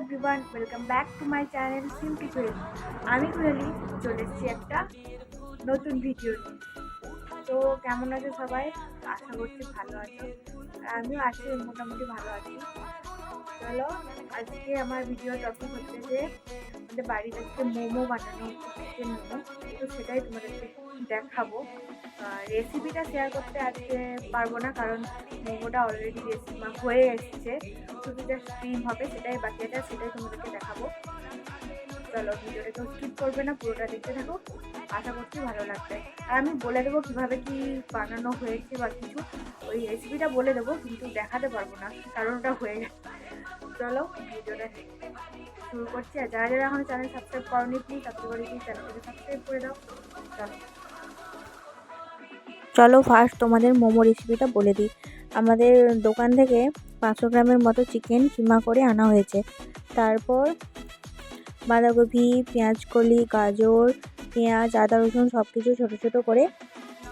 Everyone, welcome back to my channel Simpi Koyel আমি কুয়েলি চলে এসেছি একটা নতুন ভিডিও তো কেমন আছে সবাই? আশা করছি ভালো আছে। আমিও আছি, মোটামুটি ভালো আছি। চলো, আজকে আমার ভিডিও টপিক হচ্ছে যে, আমাদের বাড়িতে আজকে মোমো বানানো চিকেন মোমো। তো সেটাই তোমাদেরকে দেখাবো। রেসিপিটা শেয়ার করতে আজকে পারব না কারণ মোমোটা অলরেডি রেসিপি হয়ে এসেছে। শুধু যা স্ট্রিম হবে, সেটাই বাকি আছে, সেটাই তোমাদেরকে দেখাবো। চলো ভিডিওটা কেউ স্কিপ করবে না, পুরোটা দেখতে থাকো। আশা করছি ভালো লাগবে। আর আমি বলে দেবো কীভাবে কি বানানো হয়েছে বা কিছু। ওই রেসিপিটা বলে দেবো, কিন্তু দেখাতে পারব না, কারণ ওটা হয়ে গেছে। চলো, ভিডিওটা শুরু করছি। আর যারা যারা এখন চ্যানেল সাবস্ক্রাইব করনি প্লিজ সাবস্ক্রাইব করে প্লিজ চ্যানেলটাকে সাবস্ক্রাইব করে দাও। চলো। চলো ফার্স্ট তোমাদের মোমো রেসিপিটা বলে দিই। আমাদের দোকান থেকে পাঁচশো গ্রামের মতো চিকেন কিমা করে আনা হয়েছে। তারপর বাঁধাকপি, পেঁয়াজকলি, গাজর, পেঁয়াজ, আদা, রসুন সব কিছু ছোটো ছোটো করে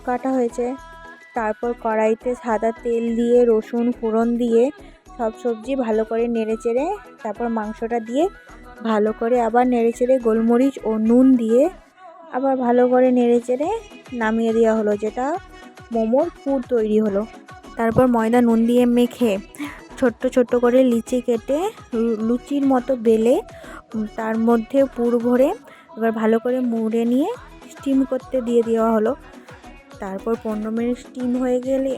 কাটা হয়েছে। তারপর কড়াইতে সাদা তেল দিয়ে, রসুন ফোড়ন দিয়ে সব সবজি ভালো করে নেড়ে চেড়ে তারপর মাংসটা দিয়ে ভালো করে আবার নেড়ে চেড়ে গোলমরিচ ও নুন দিয়ে আবার ভালো করে নেড়ে চেড়ে নামিয়ে দেওয়া হলো যেটা মোমোর পুর তৈরি হলো। তারপর ময়দা নুন দিয়ে মেখে ছোট্ট ছোট্ট করে লিচি কেটে লুচির মতো বেলে তার মধ্যে পুর ভরে এবার ভালো করে মুড়ে নিয়ে স্টিম করতে দিয়ে দেওয়া হলো। তারপর পনেরো মিনিট স্টিম হয়ে গেলে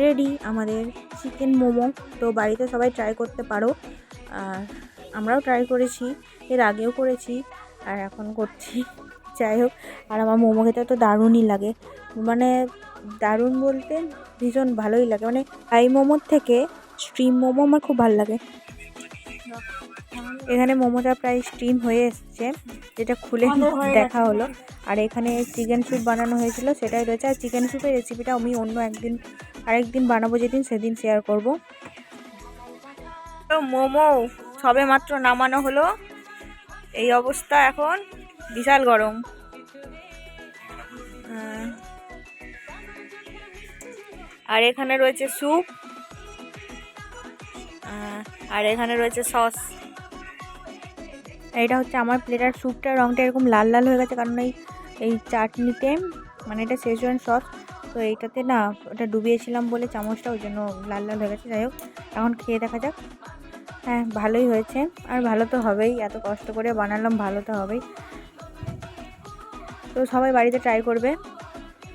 রেডি আমাদের চিকেন মোমো। তো বাড়িতে সবাই ট্রাই করতে পারো। আর আমরাও ট্রাই করেছি, এর আগেও করেছি, আর এখন করছি। যাই হোক আর আমার মোমো খেতে তো দারুণই লাগে। মানে দারুণ বলতে ভীষণ ভালোই লাগে। মানে হাই মোমোর থেকে স্ট্রিম মোমো আমার খুব ভালো লাগে। এখানে মোমোটা প্রায় স্টিম হয়ে এসছে। যেটা খুলে দেখা হলো। আর এখানে চিকেন স্যুপ বানানো হয়েছিল সেটাই রয়েছে। আর চিকেন স্যুপের রেসিপিটা আমি অন্য একদিন আরেকদিন বানাবো যেদিন সেদিন শেয়ার করব। তো মোমো সবে মাত্র নামানো হলো। এই অবস্থা এখন। বিশাল গরম। আর এখানে রয়েছে স্যুপ। আর এখানে রয়েছে সস। এটা হচ্ছে আমার প্লেটার স্যুপটার রঙটা এরকম লাল লাল হয়ে গেছে কারণ এই এই চাটনিতে মানে এটা শেজওয়ান সস তো এইটাতে না ওটা ডুবিয়েছিলাম বলে চামচটা ওই জন্য লাল লাল হয়ে গেছে। যাই হোক, এখন খেয়ে দেখা যাক। হ্যাঁ ভালোই হয়েছে। আর ভালো তো হবেই, এত কষ্ট করে বানালাম, ভালো তো হবেই। তো সবাই বাড়িতে ট্রাই করবে।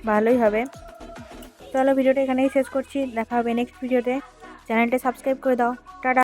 ভালোই হবে। তাহলে ভিডিওটা এখানেই শেষ করছি। দেখা হবে নেক্সট ভিডিওতে চ্যানেলটা সাবস্ক্রাইব করে দাও।